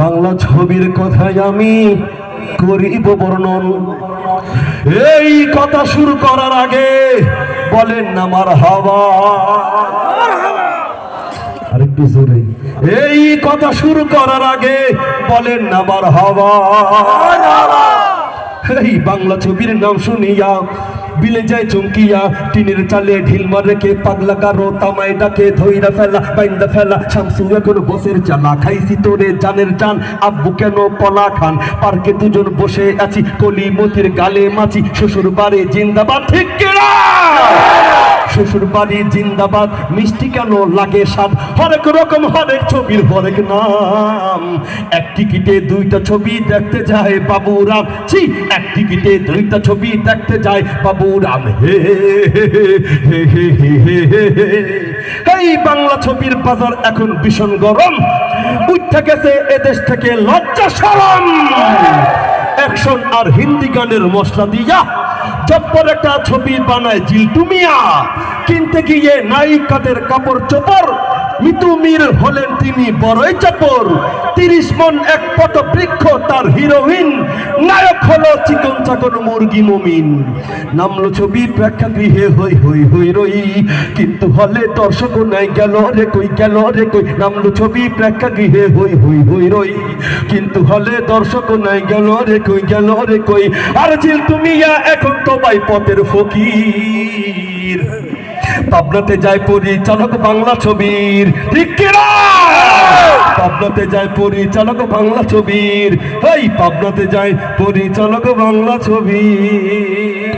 বাংলা ছবির কথায় আমি করিব বর্ণন। এই কথা শুরু করার আগে বলেন আমার হাওয়া আরেকটু জোরে। এই কথা শুরু করার আগে বলেন আমার হাওয়া এই বাংলা ছবির নাম শুনিয়া বিলে যায় চমকিয়া, টিনের চালে ঢিল মারে কে, পাগলা কারও তামাই ডাকে, ধইরা ফেলা, বাইন্দা ফেলা। শামসু এখন বসের চালা খাইছি তোরে জানের জান। আব্বু কেন পলা খান? পার্কে দুজন বসে আছি, কলি মতির গালে মাছি। শ্বশুর বাড়ি জিন্দাবাদ, ঠিক কিনা? শ্বশুর বাড়ি জিন্দাবাদ মিষ্টি কেন লাগে সাত হরেক রকম হরেক ছবির হরেক নাম এক টিকিটে দুইটা ছবি দেখতে যায় বাবুরাম ছি এক টিকিটে দুইটা ছবি দেখতে যায় বাবু রাম হে হে এই বাংলা ছবির বাজার এখন ভীষণ গরম উঠতে গেছে এদেশ থেকে লজ্জা সরম অ্যাকশন আর হিন্দি গানের মশলা দিয়া জব্বর একটা ছবি বানায় জিল্টু মিয়া কিনতে গিয়ে নায়িকাদের কাপড় চোপড়, মিতু মির হলেন তিনি বড়ই চাপর। তিরিশ মন এক পট বৃক্ষ, তার হিরোইন, নায়ক হলো চিকন চাকন মুরগি মমিন। নামলো ছবি প্রেক্ষাগৃহে, হই হই হই, রই। কিন্তু হলে দর্শক নাই গেল রে কই, গেল রে কই। নামলো ছবি প্রেক্ষাগৃহে, হই হই হই, রই। কিন্তু হলে দর্শক নাই গেল রে কই, গেল রে কই। আর জিল তুমি এখন তো বাই পথের ফকির। পাবনাতে যায় পরিচালক বাংলা ছবির। পাবনাতে যায় পরিচালক বাংলা ছবির। এই পাবনাতে যায় পরিচালক বাংলা ছবির।